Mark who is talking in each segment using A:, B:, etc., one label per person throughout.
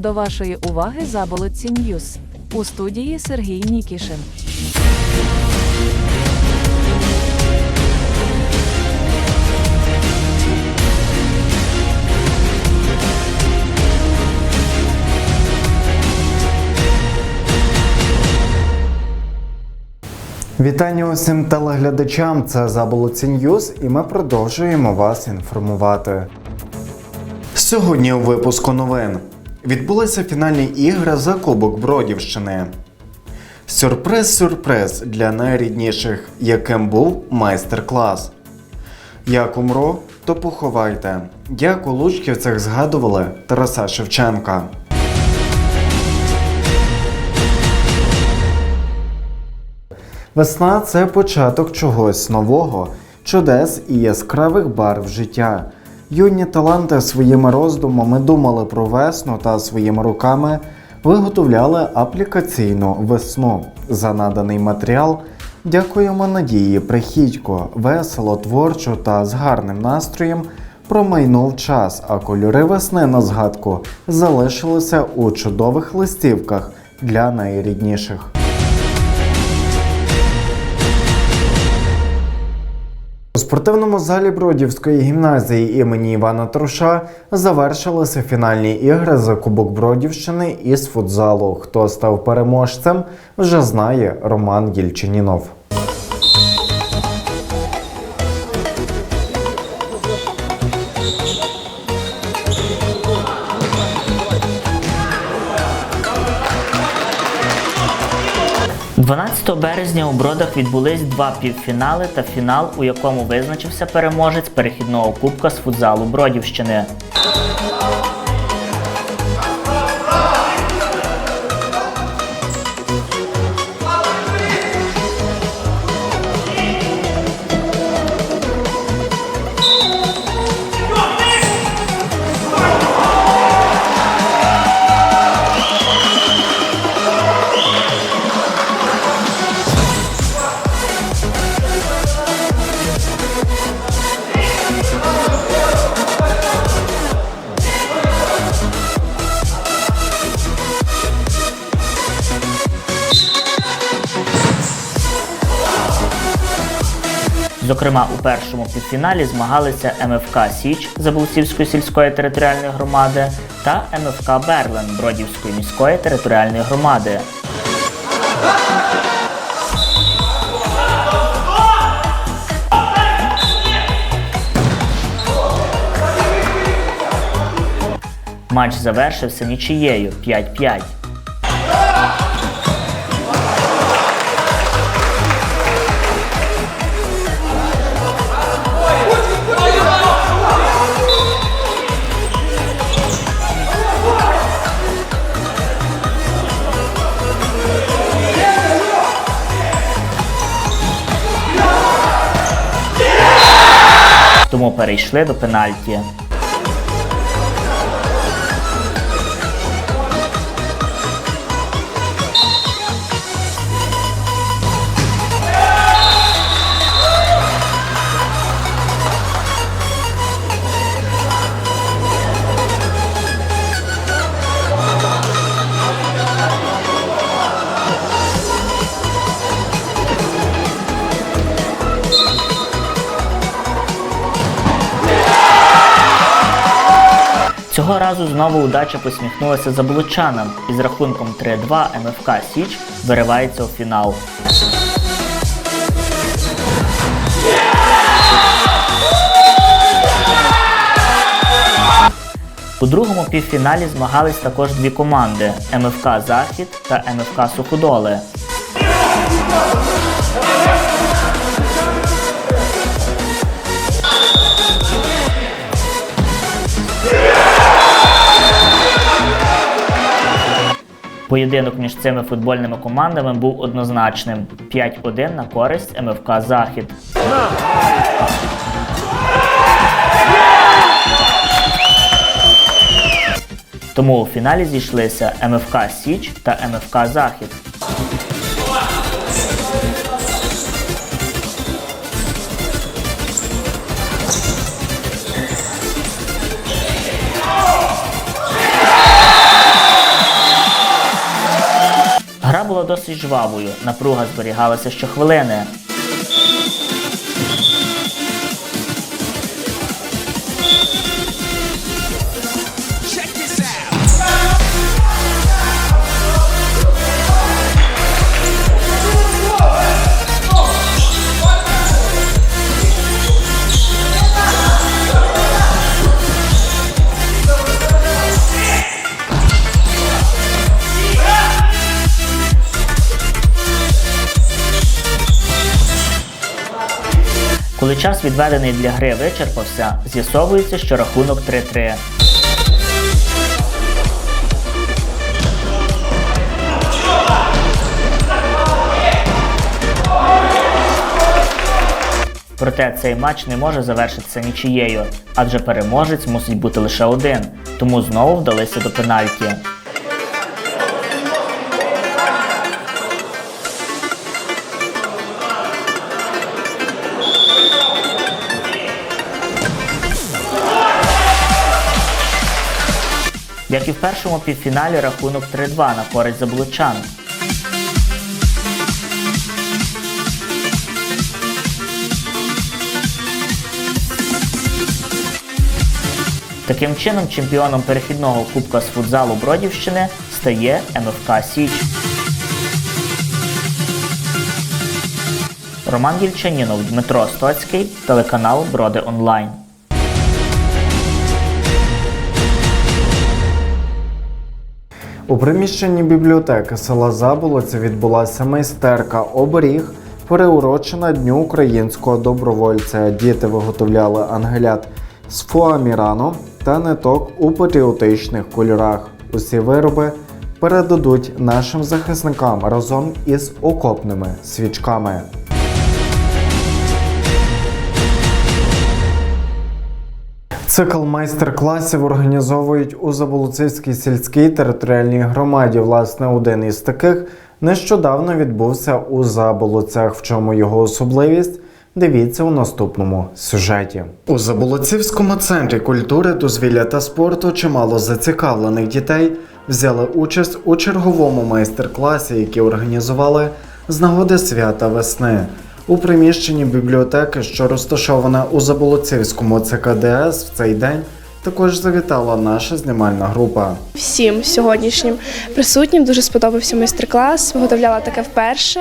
A: До вашої уваги Заболотці Ньюс. У студії Сергій Нікішин.
B: Вітання усім телеглядачам. Це Заболоці Ньюз, і ми продовжуємо вас інформувати. Сьогодні у випуску новин відбулися фінальні ігри за Кубок Бродівщини. Сюрприз-сюрприз для найрідніших, яким був майстер-клас. Як умру, то поховайте. Як у Лучківцях згадували Тараса Шевченка. Весна це початок чогось нового, чудес і яскравих барв життя. Юні таланти своїми роздумами думали про весну та своїми руками виготовляли аплікаційну весну. За наданий матеріал дякуємо Надії Прихідько, весело, творчо та з гарним настроєм промайнув час, а кольори весни на згадку залишилися у чудових листівках для найрідніших. Спортивному залі Бродівської гімназії імені Івана Труша завершилися фінальні ігри за Кубок Бродівщини із футзалу. Хто став переможцем, вже знає Роман Єльчинінов.
C: Березня у Бродах відбулись два півфінали та фінал, у якому визначився переможець перехідного кубка з футзалу Бродівщини. Зокрема, у першому півфіналі змагалися МФК Січ Заболцівської сільської територіальної громади та МФК Берлен Бродівської міської територіальної громади. Матч завершився нічиєю 5-5. Перейшли до пенальті. Разу знову удача посміхнулася заблучанам і з рахунком 3-2 МФК Січ виривається у фінал. У другому півфіналі змагались також дві команди МФК Захід та МФК Суходоли. Поєдинок між цими футбольними командами був однозначним: 5-1 на користь МФК Захід. Тому у фіналі зійшлися МФК Січ та МФК Захід. Досить жвавою. Напруга зберігалася щохвилини. Відведений для гри вичерпався, з'ясовується, що рахунок 3-3. Проте цей матч не може завершитися нічиєю, адже переможець мусить бути лише один, тому знову вдалися до пенальті. Як і в першому півфіналі, рахунок 3-2 на користь заблучан. Таким чином, чемпіоном перехідного кубка з футзалу Бродівщини стає МФК Січ. Роман Єльчанінов, Дмитро Стоцький, телеканал Броди Онлайн.
B: У приміщенні бібліотеки села Заболоця відбулася майстерка оберіг, переурочена Дню українського добровольця. Діти виготовляли ангелят з фуамірану та ниток у патріотичних кольорах. Усі вироби передадуть нашим захисникам разом із окопними свічками. Цикл майстер-класів організовують у Заболоцівській сільській територіальній громаді. Власне, один із таких нещодавно відбувся у Заболоцях. В чому його особливість? Дивіться у наступному сюжеті. У Заболоцівському центрі культури, дозвілля та спорту чимало зацікавлених дітей взяли участь у черговому майстер-класі, який організували з нагоди свята весни. У приміщенні бібліотеки, що розташоване у Заболоцівському ЦКДС, в цей день також завітала наша знімальна група.
D: Всім сьогоднішнім присутнім дуже сподобався майстер-клас. Виготовляла таке вперше.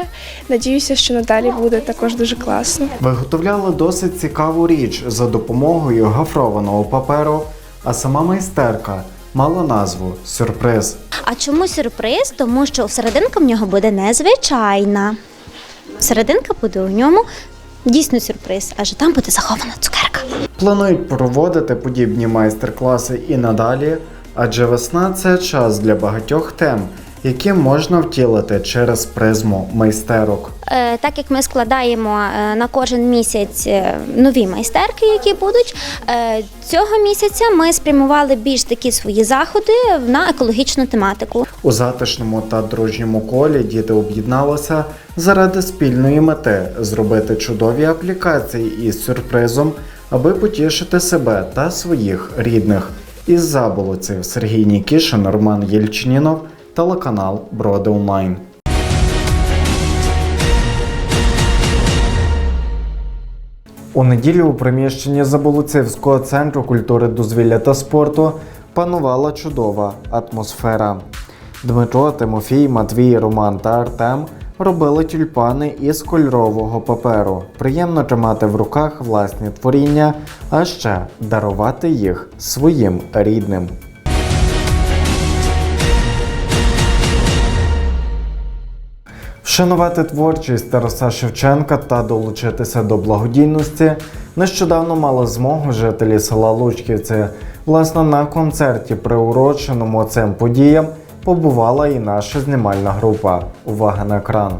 D: Надіюся, що надалі буде також дуже класно.
B: Виготовляли досить цікаву річ за допомогою гофрованого паперу, а сама майстерка мала назву сюрприз.
E: А чому сюрприз? Тому що серединка в нього буде незвичайна. Серединка буде у ньому дійсно сюрприз, адже там буде захована цукерка.
B: Планують проводити подібні майстер-класи і надалі, адже весна це час для багатьох тем, які можна втілити через призму майстерок.
E: Е, так як ми складаємо е, на кожен місяць е, нові майстерки, які будуть, цього місяця ми спрямували більш такі свої заходи на екологічну тематику.
B: У затишному та дружньому колі діти об'єдналися заради спільної мети зробити чудові аплікації із сюрпризом, аби потішити себе та своїх рідних. Із заболоців Сергій Нікішин, Роман Єльчинінов, телеканал Броди Онлайн. У неділю у приміщенні Заболоцівського центру культури, дозвілля та спорту панувала чудова атмосфера. Дмитро, Тимофій, Матвій, Роман та Артем робили тюльпани із кольорового паперу. Приємно тримати в руках власні творіння, а ще дарувати їх своїм рідним. Вшанувати творчість Тараса Шевченка та долучитися до благодійності нещодавно мали змогу жителі села Лучківці. Власне, на концерті, приуроченому цим подіям, побувала і наша знімальна група. Увага на екран.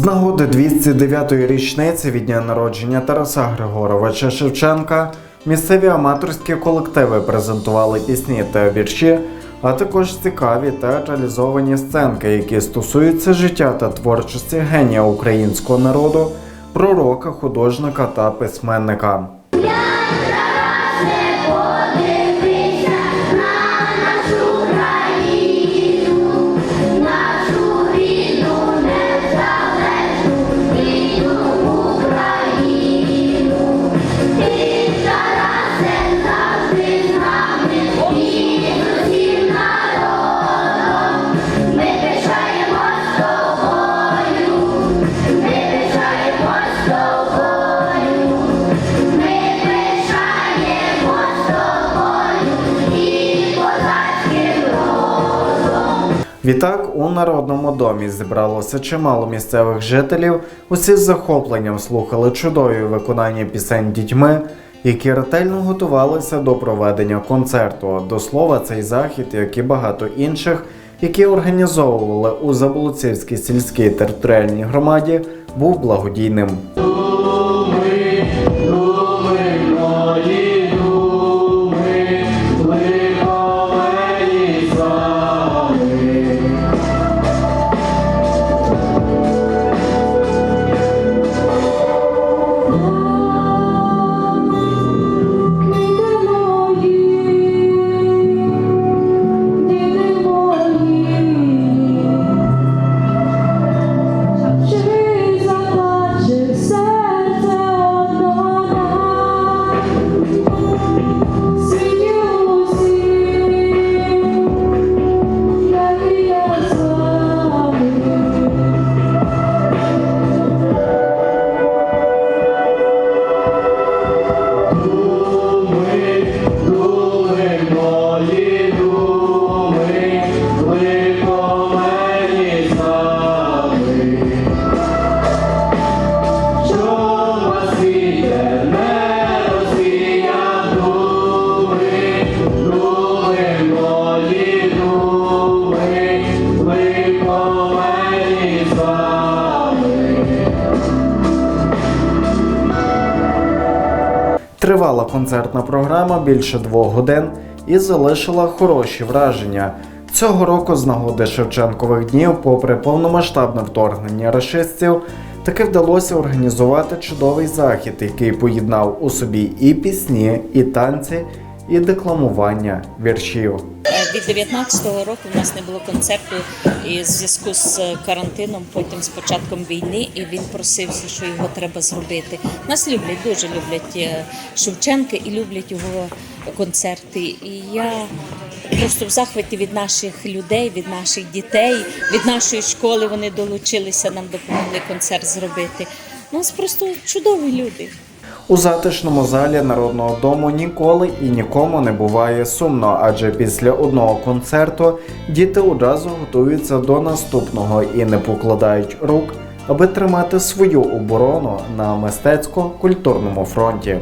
B: Нагоди 209-ї річниці від дня народження Тараса Григоровича Шевченка місцеві аматорські колективи презентували пісні та вірші, а також цікаві та реалізовані сценки, які стосуються життя та творчості генія українського народу, пророка, художника та письменника. Відтак у народному домі зібралося чимало місцевих жителів. Усі з захопленням слухали чудові виконання пісень дітьми, які ретельно готувалися до проведення концерту. До слова, цей захід, як і багато інших, які організовували у Заболоцівській сільській територіальній громаді, був благодійним. Тривала концертна програма більше двох годин і залишила хороші враження. Цього року з нагоди Шевченкових днів, попри повномасштабне вторгнення рашистів, таки вдалося організувати чудовий захід, який поєднав у собі і пісні, і танці, і декламування віршів.
F: Е, Від 19-го року в нас не було концерту і в зв'язку з карантином, потім з початком війни, і він просився, що його треба зробити. Нас люблять, дуже люблять е, Шевченка і люблять його концерти. І я просто в захваті від наших людей, від наших дітей, від нашої школи вони долучилися, нам допомогли концерт зробити. У нас просто чудові люди.
B: У затишному залі народного дому ніколи і нікому не буває сумно, адже після одного концерту діти одразу готуються до наступного і не покладають рук, аби тримати свою оборону на мистецько-культурному фронті.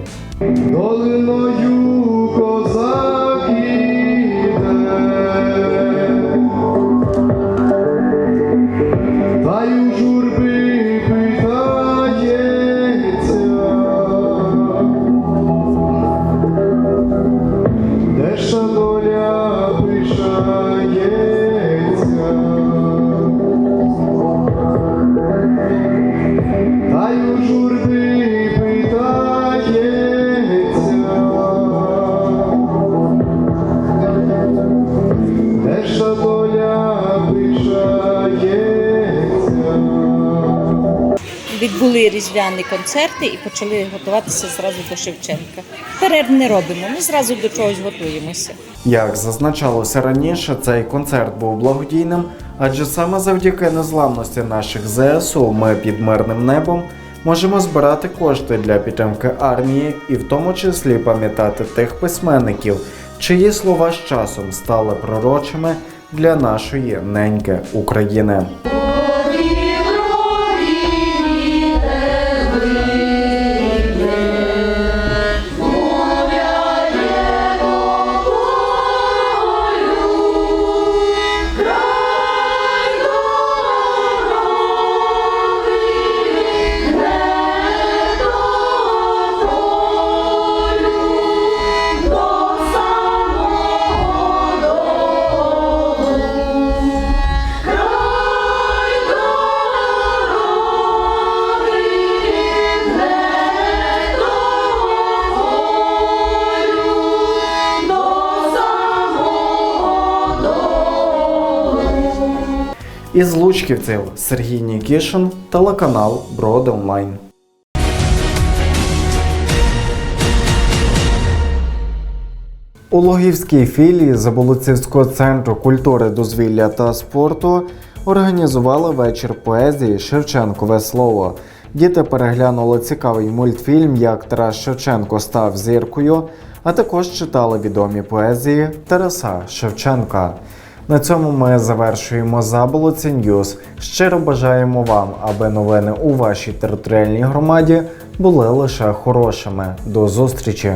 F: Відбули різдвяні концерти і почали готуватися зразу до Шевченка. Перерв не робимо, ми зразу до чогось готуємося.
B: Як зазначалося раніше, цей концерт був благодійним, адже саме завдяки незламності наших ЗСУ ми під мирним небом можемо збирати кошти для підтримки армії і в тому числі пам'ятати тих письменників, чиї слова з часом стали пророчими для нашої неньки України. Із Лучківців Сергій Нікішин, телеканал Броди Онлайн. У Логівській філії Заболоцівського центру культури, дозвілля та спорту організували вечір поезії Шевченкове слово. Діти переглянули цікавий мультфільм, як Тарас Шевченко став зіркою, а також читали відомі поезії Тараса Шевченка. На цьому ми завершуємо Заболоці Ньюз. Щиро бажаємо вам, аби новини у вашій територіальній громаді були лише хорошими. До зустрічі!